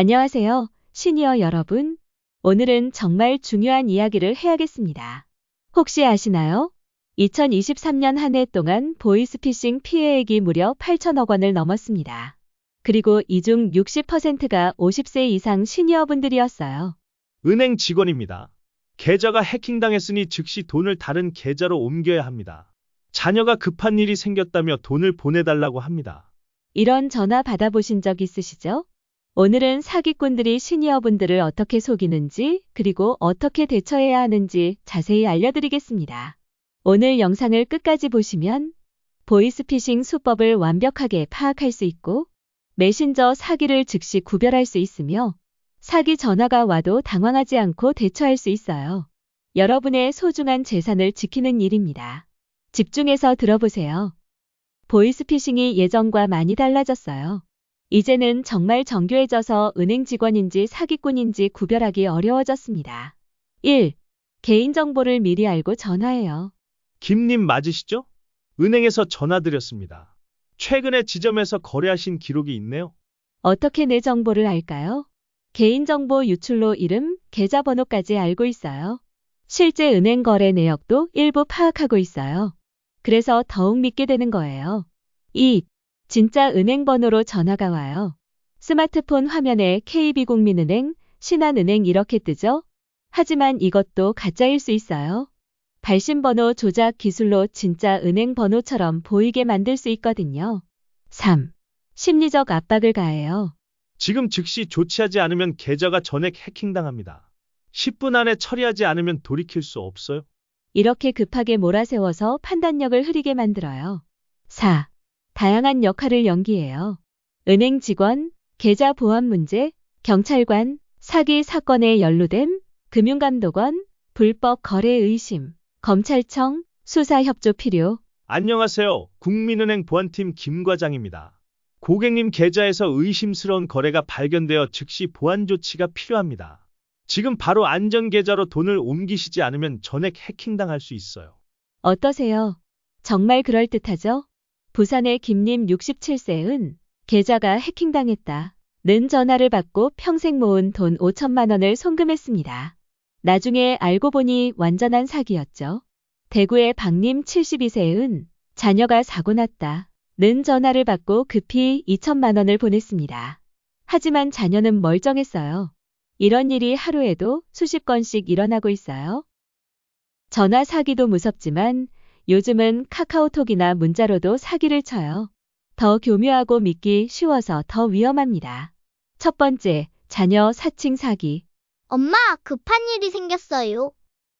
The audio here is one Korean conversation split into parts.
안녕하세요, 시니어 여러분. 오늘은 정말 중요한 이야기를 해야겠습니다. 혹시 아시나요? 2023년 한 해 동안 보이스피싱 피해액이 무려 8천억 원을 넘었습니다. 그리고 이 중 60%가 50세 이상 시니어분들이었어요. 은행 직원입니다. 계좌가 해킹당했으니 즉시 돈을 다른 계좌로 옮겨야 합니다. 자녀가 급한 일이 생겼다며 돈을 보내달라고 합니다. 이런 전화 받아보신 적 있으시죠? 오늘은 사기꾼들이 시니어분들을 어떻게 속이는지, 그리고 어떻게 대처해야 하는지 자세히 알려드리겠습니다. 오늘 영상을 끝까지 보시면 보이스피싱 수법을 완벽하게 파악할 수 있고, 메신저 사기를 즉시 구별할 수 있으며, 사기 전화가 와도 당황하지 않고 대처할 수 있어요. 여러분의 소중한 재산을 지키는 일입니다. 집중해서 들어보세요. 보이스피싱이 예전과 많이 달라졌어요. 이제는 정말 정교해져서 은행 직원인지 사기꾼인지 구별하기 어려워졌습니다. 1. 개인정보를 미리 알고 전화해요. 김님 맞으시죠? 은행에서 전화드렸습니다. 최근에 지점에서 거래하신 기록이 있네요. 어떻게 내 정보를 알까요? 개인정보 유출로 이름, 계좌번호까지 알고 있어요. 실제 은행 거래 내역도 일부 파악하고 있어요. 그래서 더욱 믿게 되는 거예요. 2. 진짜 은행 번호로 전화가 와요. 스마트폰 화면에 KB국민은행, 신한은행 이렇게 뜨죠? 하지만 이것도 가짜일 수 있어요. 발신번호 조작 기술로 진짜 은행 번호처럼 보이게 만들 수 있거든요. 3. 심리적 압박을 가해요. 지금 즉시 조치하지 않으면 계좌가 전액 해킹당합니다. 10분 안에 처리하지 않으면 돌이킬 수 없어요. 이렇게 급하게 몰아세워서 판단력을 흐리게 만들어요. 4. 다양한 역할을 연기해요. 은행 직원, 계좌 보안 문제, 경찰관, 사기 사건에 연루됨, 금융감독원, 불법 거래 의심, 검찰청, 수사 협조 필요. 안녕하세요. 국민은행 보안팀 김 과장입니다. 고객님 계좌에서 의심스러운 거래가 발견되어 즉시 보안 조치가 필요합니다. 지금 바로 안전 계좌로 돈을 옮기시지 않으면 전액 해킹당할 수 있어요. 어떠세요? 정말 그럴듯하죠? 부산의 김님 67세은 계좌가 해킹당했다. 는 전화를 받고 평생 모은 돈 5천만 원을 송금했습니다. 나중에 알고 보니 완전한 사기였죠. 대구의 박님 72세은 자녀가 사고 났다. 는 전화를 받고 급히 2천만 원을 보냈습니다. 하지만 자녀는 멀쩡했어요. 이런 일이 하루에도 수십 건씩 일어나고 있어요. 전화 사기도 무섭지만 요즘은 카카오톡이나 문자로도 사기를 쳐요. 더 교묘하고 믿기 쉬워서 더 위험합니다. 첫 번째, 자녀 사칭 사기. 엄마, 급한 일이 생겼어요.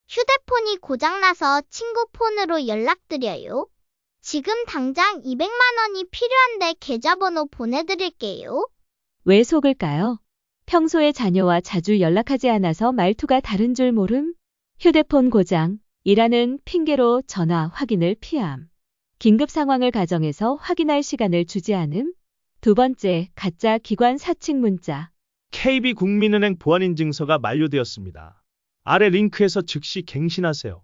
휴대폰이 고장나서 친구 폰으로 연락드려요. 지금 당장 200만 원이 필요한데 계좌번호 보내드릴게요. 왜 속을까요? 평소에 자녀와 자주 연락하지 않아서 말투가 다른 줄 모름? 휴대폰 고장, 이라는 핑계로 전화 확인을 피함. 긴급 상황을 가정해서 확인할 시간을 주지 않음. 두 번째, 가짜 기관 사칭 문자. KB 국민은행 보안인증서가 만료되었습니다. 아래 링크에서 즉시 갱신하세요.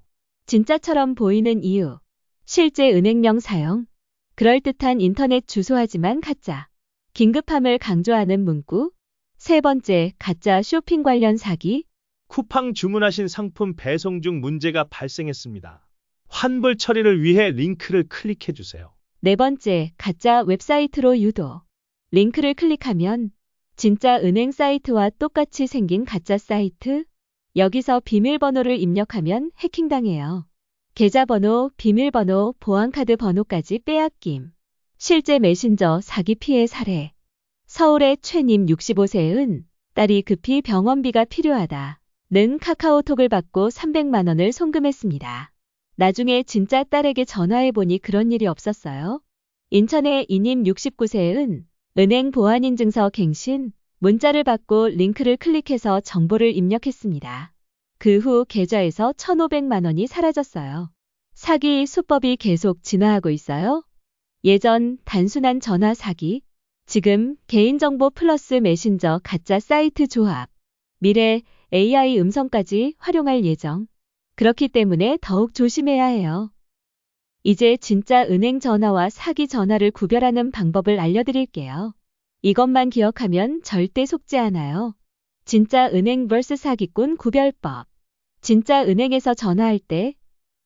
진짜처럼 보이는 이유. 실제 은행명 사용. 그럴듯한 인터넷 주소하지만 가짜. 긴급함을 강조하는 문구. 세 번째, 가짜 쇼핑 관련 사기. 쿠팡 주문하신 상품 배송 중 문제가 발생했습니다. 환불 처리를 위해 링크를 클릭해 주세요. 네 번째, 가짜 웹사이트로 유도. 링크를 클릭하면 진짜 은행 사이트와 똑같이 생긴 가짜 사이트. 여기서 비밀번호를 입력하면 해킹당해요. 계좌번호, 비밀번호, 보안카드 번호까지 빼앗김. 실제 메신저 사기 피해 사례. 서울의 최님 65세은 딸이 급히 병원비가 필요하다. 는 카카오톡을 받고 300만 원을 송금했습니다. 나중에 진짜 딸에게 전화해보니 그런 일이 없었어요. 인천의 이님 69세은 은행 보안인증서 갱신, 문자를 받고 링크를 클릭해서 정보를 입력했습니다. 그 후 계좌에서 1,500만 원이 사라졌어요. 사기 수법이 계속 진화하고 있어요. 예전 단순한 전화 사기, 지금 개인정보 플러스 메신저 가짜 사이트 조합, 미래 AI 음성까지 활용할 예정. 그렇기 때문에 더욱 조심해야 해요. 이제 진짜 은행 전화와 사기 전화를 구별하는 방법을 알려드릴게요. 이것만 기억하면 절대 속지 않아요. 진짜 은행 vs 사기꾼 구별법. 진짜 은행에서 전화할 때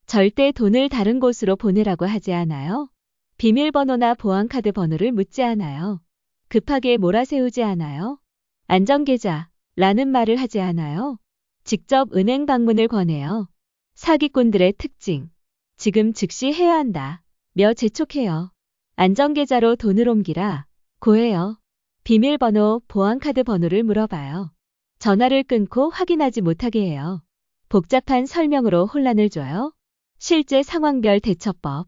절대 돈을 다른 곳으로 보내라고 하지 않아요. 비밀번호나 보안카드 번호를 묻지 않아요. 급하게 몰아세우지 않아요. 안전계좌 라는 말을 하지 않아요. 직접 은행 방문을 권해요. 사기꾼들의 특징. 지금 즉시 해야 한다. 며 재촉해요. 안전계좌로 돈을 옮기라. 고해요. 비밀번호, 보안카드 번호를 물어봐요. 전화를 끊고 확인하지 못하게 해요. 복잡한 설명으로 혼란을 줘요. 실제 상황별 대처법.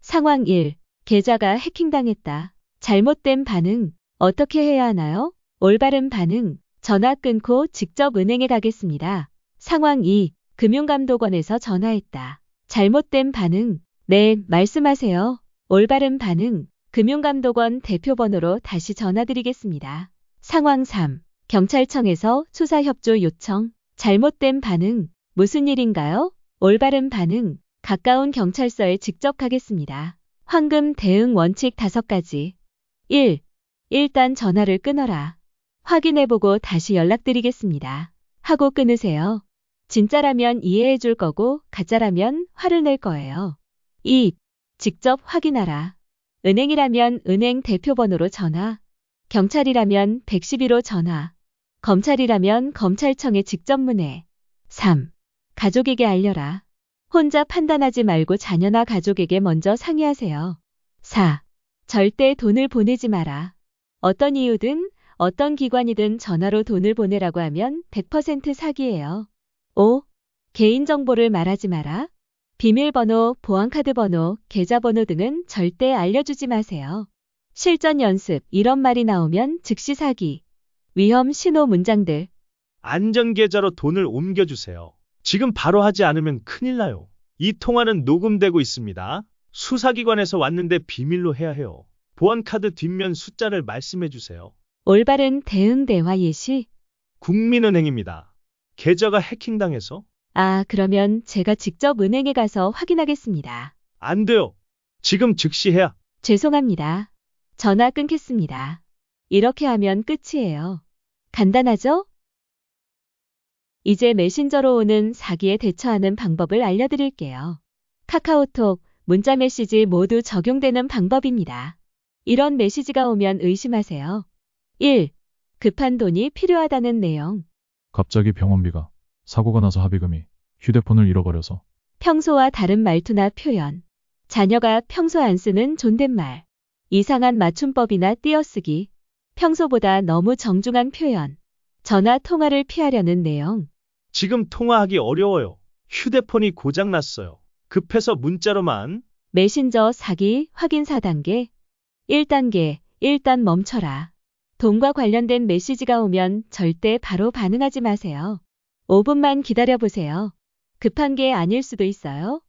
상황 1. 계좌가 해킹당했다. 잘못된 반응. 어떻게 해야 하나요? 올바른 반응. 전화 끊고 직접 은행에 가겠습니다. 상황 2. 금융감독원에서 전화했다. 잘못된 반응. 네, 말씀하세요. 올바른 반응. 금융감독원 대표번호로 다시 전화드리겠습니다. 상황 3. 경찰청에서 수사협조 요청. 잘못된 반응. 무슨 일인가요? 올바른 반응. 가까운 경찰서에 직접 가겠습니다. 황금 대응 원칙 5가지. 1. 일단 전화를 끊어라. 확인해보고 다시 연락드리겠습니다. 하고 끊으세요. 진짜라면 이해해 줄 거고 가짜라면 화를 낼 거예요. 2. 직접 확인하라. 은행이라면 은행 대표번호로 전화. 경찰이라면 112로 전화. 검찰이라면 검찰청에 직접 문의. 3. 가족에게 알려라. 혼자 판단하지 말고 자녀나 가족에게 먼저 상의하세요. 4. 절대 돈을 보내지 마라. 어떤 이유든 어떤 기관이든 전화로 돈을 보내라고 하면 100% 사기예요. 5. 개인정보를 말하지 마라. 비밀번호, 보안카드 번호, 계좌번호 등은 절대 알려주지 마세요. 실전 연습, 이런 말이 나오면 즉시 사기. 위험 신호 문장들. 안전계좌로 돈을 옮겨주세요. 지금 바로 하지 않으면 큰일 나요. 이 통화는 녹음되고 있습니다. 수사기관에서 왔는데 비밀로 해야 해요. 보안카드 뒷면 숫자를 말씀해 주세요. 올바른 대응 대화 예시. 국민은행입니다. 계좌가 해킹당해서 아, 그러면 제가 직접 은행에 가서 확인하겠습니다. 안 돼요. 지금 즉시 해야. 죄송합니다. 전화 끊겠습니다. 이렇게 하면 끝이에요. 간단하죠? 이제 메신저로 오는 사기에 대처하는 방법을 알려드릴게요. 카카오톡, 문자 메시지 모두 적용되는 방법입니다. 이런 메시지가 오면 의심하세요. 1. 급한 돈이 필요하다는 내용. 갑자기 병원비가 사고가 나서 합의금이 휴대폰을 잃어버려서 평소와 다른 말투나 표현. 자녀가 평소 안 쓰는 존댓말. 이상한 맞춤법이나 띄어쓰기. 평소보다 너무 정중한 표현. 전화 통화를 피하려는 내용. 지금 통화하기 어려워요. 휴대폰이 고장났어요. 급해서 문자로만. 메신저 사기 확인 4단계. 1단계, 일단 멈춰라. 돈과 관련된 메시지가 오면 절대 바로 반응하지 마세요. 5분만 기다려보세요. 급한 게 아닐 수도 있어요.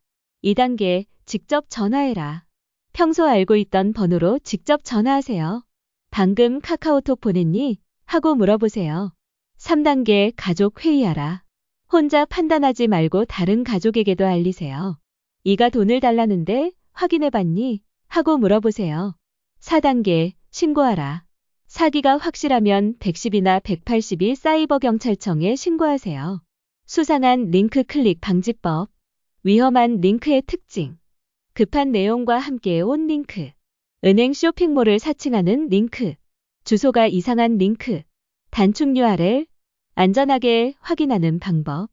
2단계, 직접 전화해라. 평소 알고 있던 번호로 직접 전화하세요. 방금 카카오톡 보냈니? 하고 물어보세요. 3단계, 가족 회의하라. 혼자 판단하지 말고 다른 가족에게도 알리세요. 이가 돈을 달라는데 확인해봤니? 하고 물어보세요. 4단계, 신고하라. 사기가 확실하면 110이나 182 사이버 경찰청에 신고하세요. 수상한 링크 클릭 방지법. 위험한 링크의 특징. 급한 내용과 함께 온 링크. 은행 쇼핑몰을 사칭하는 링크. 주소가 이상한 링크. 단축 URL. 안전하게 확인하는 방법.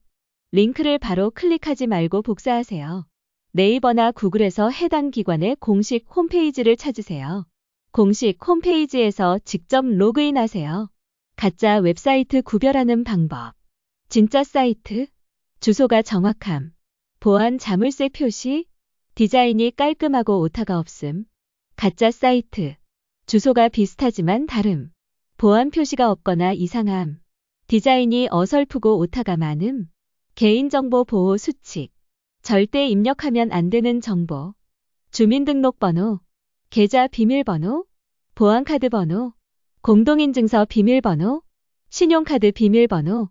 링크를 바로 클릭하지 말고 복사하세요. 네이버나 구글에서 해당 기관의 공식 홈페이지를 찾으세요. 공식 홈페이지에서 직접 로그인하세요. 가짜 웹사이트 구별하는 방법. 진짜 사이트. 주소가 정확함. 보안 자물쇠 표시. 디자인이 깔끔하고 오타가 없음. 가짜 사이트. 주소가 비슷하지만 다름. 보안 표시가 없거나 이상함. 디자인이 어설프고 오타가 많음. 개인정보 보호 수칙. 절대 입력하면 안 되는 정보. 주민등록번호. 계좌 비밀번호, 보안카드 번호, 공동인증서 비밀번호, 신용카드 비밀번호,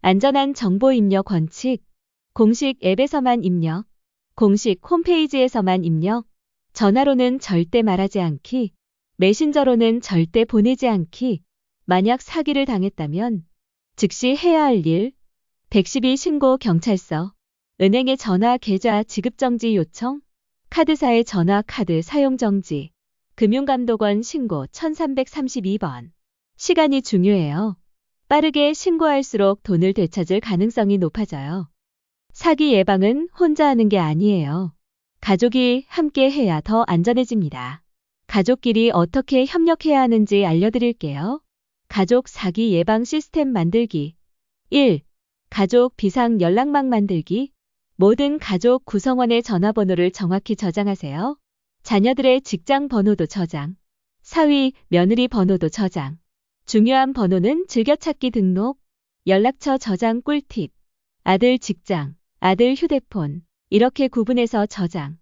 안전한 정보 입력 원칙, 공식 앱에서만 입력, 공식 홈페이지에서만 입력, 전화로는 절대 말하지 않기, 메신저로는 절대 보내지 않기. 만약 사기를 당했다면 즉시 해야 할 일. 112 신고 경찰서. 은행에 전화 계좌 지급 정지 요청. 카드사의 전화 카드 사용 정지. 금융감독원 신고 1332번. 시간이 중요해요. 빠르게 신고할수록 돈을 되찾을 가능성이 높아져요. 사기 예방은 혼자 하는 게 아니에요. 가족이 함께 해야 더 안전해집니다. 가족끼리 어떻게 협력해야 하는지 알려드릴게요. 가족 사기 예방 시스템 만들기. 1. 가족 비상 연락망 만들기. 모든 가족 구성원의 전화번호를 정확히 저장하세요. 자녀들의 직장 번호도 저장. 사위, 며느리 번호도 저장. 중요한 번호는 즐겨찾기 등록. 연락처 저장 꿀팁. 아들 직장, 아들 휴대폰. 이렇게 구분해서 저장.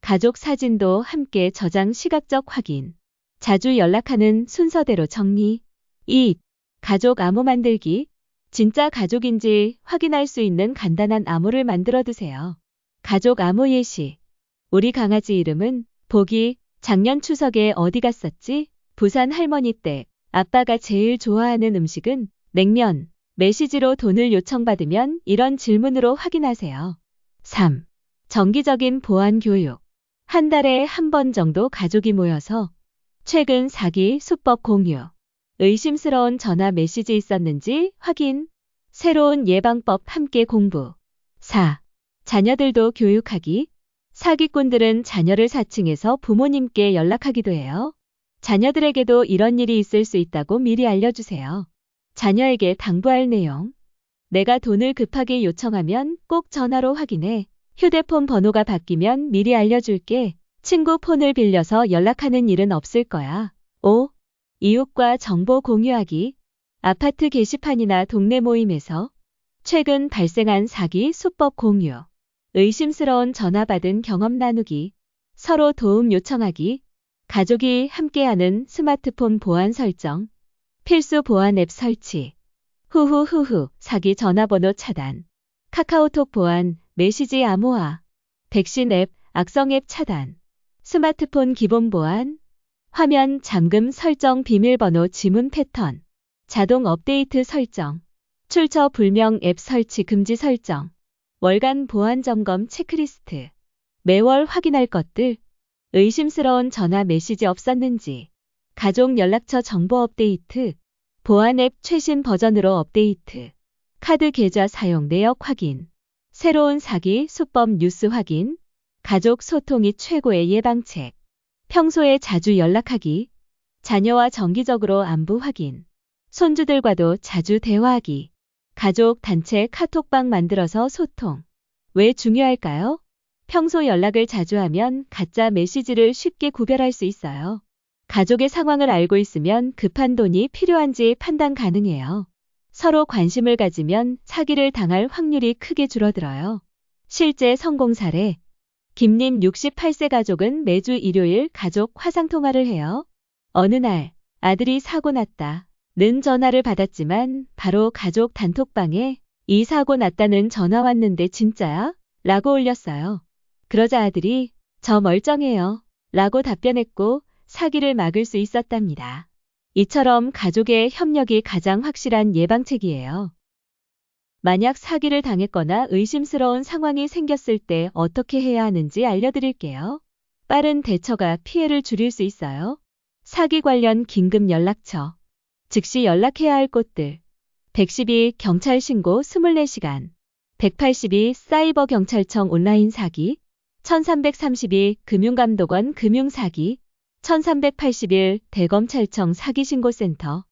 가족 사진도 함께 저장 시각적 확인. 자주 연락하는 순서대로 정리. 2. 가족 암호 만들기. 진짜 가족인지 확인할 수 있는 간단한 암호를 만들어 두세요. 가족 암호 예시. 우리 강아지 이름은 보기. 작년 추석에 어디 갔었지? 부산 할머니 댁. 아빠가 제일 좋아하는 음식은 냉면. 메시지로 돈을 요청받으면 이런 질문으로 확인하세요. 3. 정기적인 보안 교육. 한 달에 한 번 정도 가족이 모여서 최근 사기 수법 공유. 의심스러운 전화 메시지 있었는지 확인. 새로운 예방법 함께 공부. 4. 자녀들도 교육하기. 사기꾼들은 자녀를 사칭해서 부모님께 연락하기도 해요. 자녀들에게도 이런 일이 있을 수 있다고 미리 알려주세요. 자녀에게 당부할 내용. 내가 돈을 급하게 요청하면 꼭 전화로 확인해. 휴대폰 번호가 바뀌면 미리 알려줄게. 친구 폰을 빌려서 연락하는 일은 없을 거야. 5. 이웃과 정보 공유하기. 아파트 게시판이나 동네 모임에서 최근 발생한 사기 수법 공유. 의심스러운 전화 받은 경험 나누기. 서로 도움 요청하기. 가족이 함께하는 스마트폰 보안 설정. 필수 보안 앱 설치. 후후후후 사기 전화번호 차단. 카카오톡 보안, 메시지 암호화. 백신 앱, 악성 앱 차단. 스마트폰 기본 보안. 화면 잠금 설정 비밀번호 지문 패턴. 자동 업데이트 설정. 출처 불명 앱 설치 금지 설정. 월간 보안 점검 체크리스트. 매월 확인할 것들. 의심스러운 전화 메시지 없었는지. 가족 연락처 정보 업데이트. 보안 앱 최신 버전으로 업데이트. 카드 계좌 사용 내역 확인. 새로운 사기 수법 뉴스 확인. 가족 소통이 최고의 예방책. 평소에 자주 연락하기. 자녀와 정기적으로 안부 확인. 손주들과도 자주 대화하기. 가족 단체 카톡방 만들어서 소통. 왜 중요할까요? 평소 연락을 자주 하면 가짜 메시지를 쉽게 구별할 수 있어요. 가족의 상황을 알고 있으면 급한 돈이 필요한지 판단 가능해요. 서로 관심을 가지면 사기를 당할 확률이 크게 줄어들어요. 실제 성공 사례. 김님 68세 가족은 매주 일요일 가족 화상통화를 해요. 어느 날 아들이 사고 났다. 는 전화를 받았지만 바로 가족 단톡방에 이 사고 났다는 전화 왔는데 진짜야? 라고 올렸어요. 그러자 아들이 저 멀쩡해요. 라고 답변했고 사기를 막을 수 있었답니다. 이처럼 가족의 협력이 가장 확실한 예방책이에요. 만약 사기를 당했거나 의심스러운 상황이 생겼을 때 어떻게 해야 하는지 알려드릴게요. 빠른 대처가 피해를 줄일 수 있어요. 사기 관련 긴급 연락처. 즉시 연락해야 할 곳들. 112 경찰 신고 24시간. 182 사이버 경찰청 온라인 사기. 1332 금융감독원 금융사기. 1381 대검찰청 사기신고센터.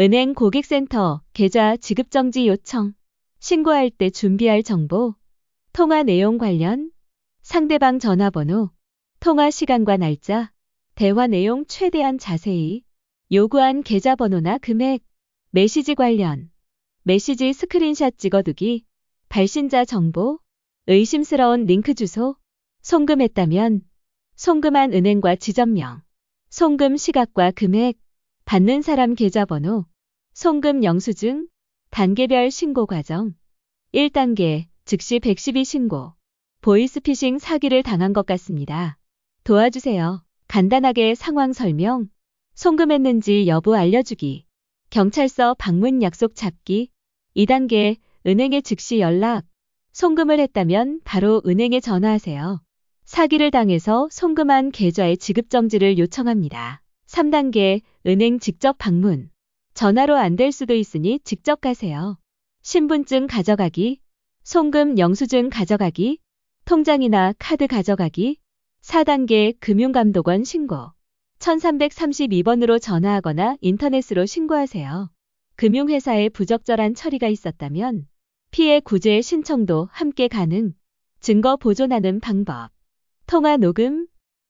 은행 고객센터 계좌 지급정지 요청. 신고할 때 준비할 정보. 통화 내용 관련. 상대방 전화번호. 통화 시간과 날짜. 대화 내용 최대한 자세히. 요구한 계좌번호나 금액. 메시지 관련. 메시지 스크린샷 찍어두기. 발신자 정보. 의심스러운 링크 주소. 송금했다면. 송금한 은행과 지점명. 송금 시각과 금액. 받는 사람 계좌번호. 송금 영수증. 단계별 신고 과정. 1단계, 즉시 112 신고. 보이스피싱 사기를 당한 것 같습니다. 도와주세요. 간단하게 상황 설명. 송금했는지 여부 알려주기. 경찰서 방문 약속 잡기. 2단계 은행에 즉시 연락. 송금을 했다면 바로 은행에 전화하세요. 사기를 당해서 송금한 계좌의 지급 정지를 요청합니다. 3단계 은행 직접 방문. 전화로 안 될 수도 있으니 직접 가세요. 신분증 가져가기, 송금 영수증 가져가기, 통장이나 카드 가져가기, 4단계 금융감독원 신고. 1332번으로 전화하거나 인터넷으로 신고하세요. 금융회사에 부적절한 처리가 있었다면 피해 구제 신청도 함께 가능. 증거 보존하는 방법. 통화 녹음.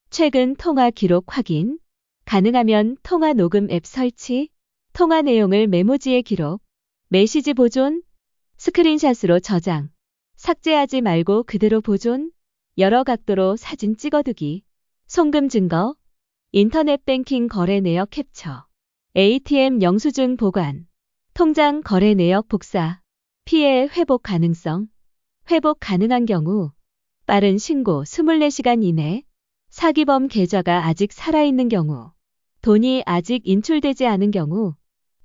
최근 통화 기록 확인. 가능하면 통화 녹음 앱 설치. 통화 내용을 메모지에 기록. 메시지 보존. 스크린샷으로 저장. 삭제하지 말고 그대로 보존. 여러 각도로 사진 찍어두기. 송금 증거. 인터넷 뱅킹 거래 내역 캡처. ATM 영수증 보관. 통장 거래 내역 복사. 피해 회복 가능성. 회복 가능한 경우 빠른 신고 24시간 이내 사기범 계좌가 아직 살아있는 경우 돈이 아직 인출되지 않은 경우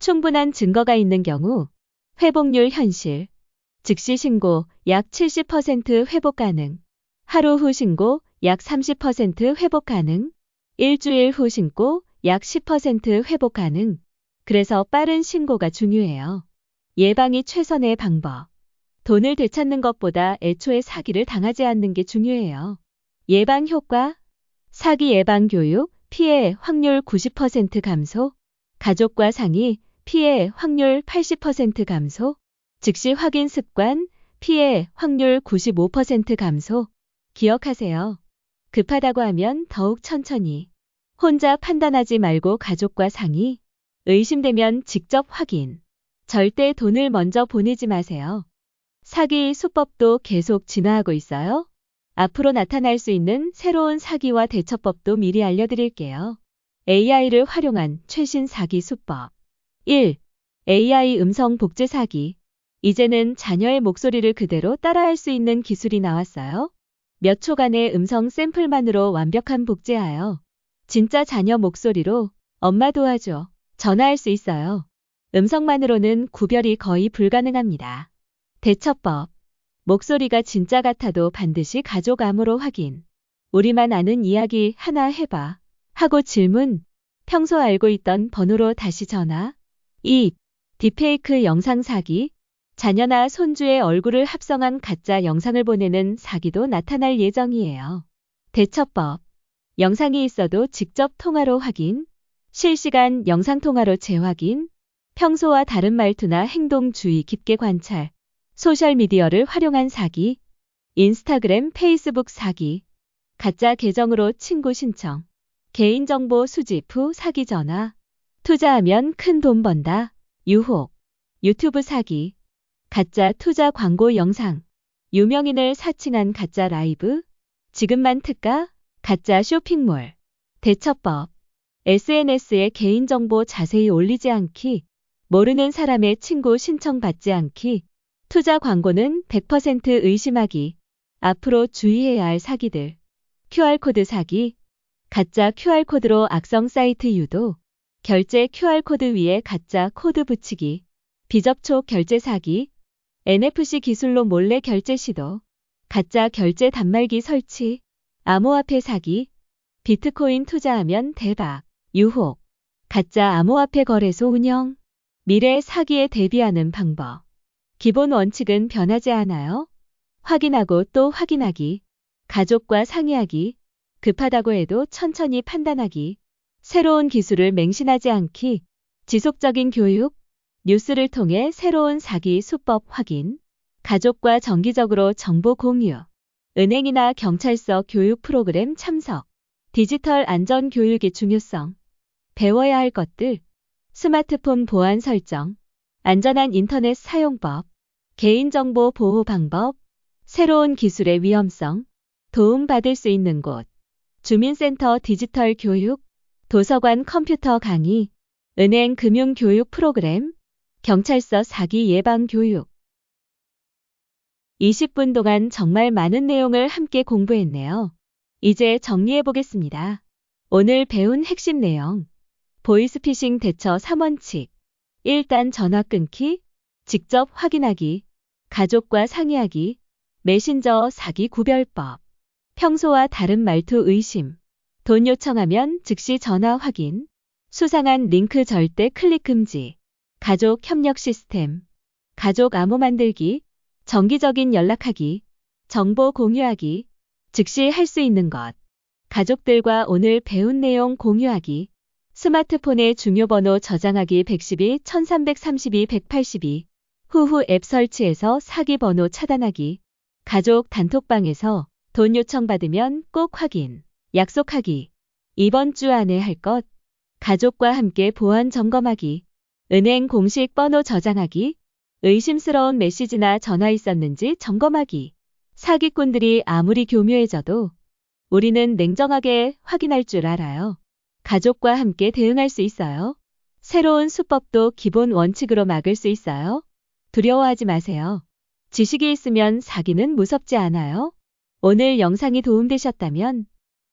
충분한 증거가 있는 경우 회복률 현실 즉시 신고 약 70% 회복 가능 하루 후 신고 약 30% 회복 가능 일주일 후 신고 약 10% 회복 가능 그래서 빠른 신고가 중요해요. 예방이 최선의 방법. 돈을 되찾는 것보다 애초에 사기를 당하지 않는 게 중요해요. 예방 효과. 사기 예방 교육, 피해 확률 90% 감소. 가족과 상의, 피해 확률 80% 감소. 즉시 확인 습관, 피해 확률 95% 감소. 기억하세요. 급하다고 하면 더욱 천천히. 혼자 판단하지 말고 가족과 상의. 의심되면 직접 확인. 절대 돈을 먼저 보내지 마세요. 사기 수법도 계속 진화하고 있어요. 앞으로 나타날 수 있는 새로운 사기와 대처법도 미리 알려드릴게요. AI를 활용한 최신 사기 수법. 1. AI 음성 복제 사기. 이제는 자녀의 목소리를 그대로 따라할 수 있는 기술이 나왔어요. 몇 초간의 음성 샘플만으로 완벽한 복제하여 진짜 자녀 목소리로 엄마 도와줘 전화할 수 있어요. 음성만으로는 구별이 거의 불가능합니다. 대처법. 목소리가 진짜 같아도 반드시 가족 암호로 확인. 우리만 아는 이야기 하나 해봐. 하고 질문. 평소 알고 있던 번호로 다시 전화. 2. 딥페이크 영상 사기. 자녀나 손주의 얼굴을 합성한 가짜 영상을 보내는 사기도 나타날 예정이에요. 대처법. 영상이 있어도 직접 통화로 확인. 실시간 영상통화로 재확인. 평소와 다른 말투나 행동 주의 깊게 관찰. 소셜미디어를 활용한 사기. 인스타그램, 페이스북 사기. 가짜 계정으로 친구 신청. 개인정보 수집 후 사기 전화. 투자하면 큰 돈 번다. 유혹. 유튜브 사기. 가짜 투자 광고 영상. 유명인을 사칭한 가짜 라이브. 지금만 특가. 가짜 쇼핑몰. 대처법. SNS에 개인정보 자세히 올리지 않기. 모르는 사람의 친구 신청받지 않기. 투자 광고는 100% 의심하기. 앞으로 주의해야 할 사기들. QR코드 사기. 가짜 QR코드로 악성 사이트 유도. 결제 QR코드 위에 가짜 코드 붙이기. 비접촉 결제 사기. NFC 기술로 몰래 결제 시도. 가짜 결제 단말기 설치. 암호화폐 사기. 비트코인 투자하면 대박. 유혹. 가짜 암호화폐 거래소 운영. 미래 사기에 대비하는 방법. 기본 원칙은 변하지 않아요. 확인하고 또 확인하기. 가족과 상의하기. 급하다고 해도 천천히 판단하기. 새로운 기술을 맹신하지 않기. 지속적인 교육. 뉴스를 통해 새로운 사기 수법 확인. 가족과 정기적으로 정보 공유. 은행이나 경찰서 교육 프로그램 참석. 디지털 안전 교육의 중요성. 배워야 할 것들. 스마트폰 보안 설정. 안전한 인터넷 사용법. 개인정보 보호 방법. 새로운 기술의 위험성. 도움받을 수 있는 곳. 주민센터 디지털 교육. 도서관 컴퓨터 강의. 은행 금융 교육 프로그램. 경찰서 사기 예방 교육. 20분 동안 정말 많은 내용을 함께 공부했네요. 이제 정리해 보겠습니다. 오늘 배운 핵심 내용. 보이스피싱 대처 3원칙. 일단 전화 끊기, 직접 확인하기, 가족과 상의하기, 메신저 사기 구별법. 평소와 다른 말투 의심. 돈 요청하면 즉시 전화 확인. 수상한 링크 절대 클릭 금지. 가족 협력 시스템. 가족 암호 만들기. 정기적인 연락하기. 정보 공유하기. 즉시 할 수 있는 것. 가족들과 오늘 배운 내용 공유하기. 스마트폰에 중요 번호 저장하기 112, 1332, 182. 후후 앱 설치해서 사기 번호 차단하기. 가족 단톡방에서 돈 요청받으면 꼭 확인. 약속하기. 이번 주 안에 할 것. 가족과 함께 보안 점검하기. 은행 공식 번호 저장하기. 의심스러운 메시지나 전화 있었는지 점검하기. 사기꾼들이 아무리 교묘해져도 우리는 냉정하게 확인할 줄 알아요. 가족과 함께 대응할 수 있어요. 새로운 수법도 기본 원칙으로 막을 수 있어요. 두려워하지 마세요. 지식이 있으면 사기는 무섭지 않아요. 오늘 영상이 도움되셨다면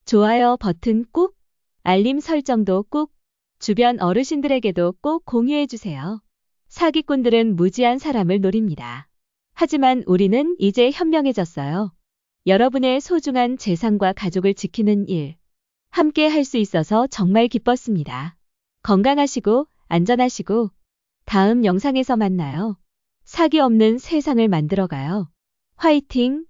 좋아요 버튼 꾹, 알림 설정도 꾹, 주변 어르신들에게도 꼭 공유해주세요. 사기꾼들은 무지한 사람을 노립니다. 하지만 우리는 이제 현명해졌어요. 여러분의 소중한 재산과 가족을 지키는 일, 함께 할 수 있어서 정말 기뻤습니다. 건강하시고 안전하시고 다음 영상에서 만나요. 사기 없는 세상을 만들어가요. 화이팅!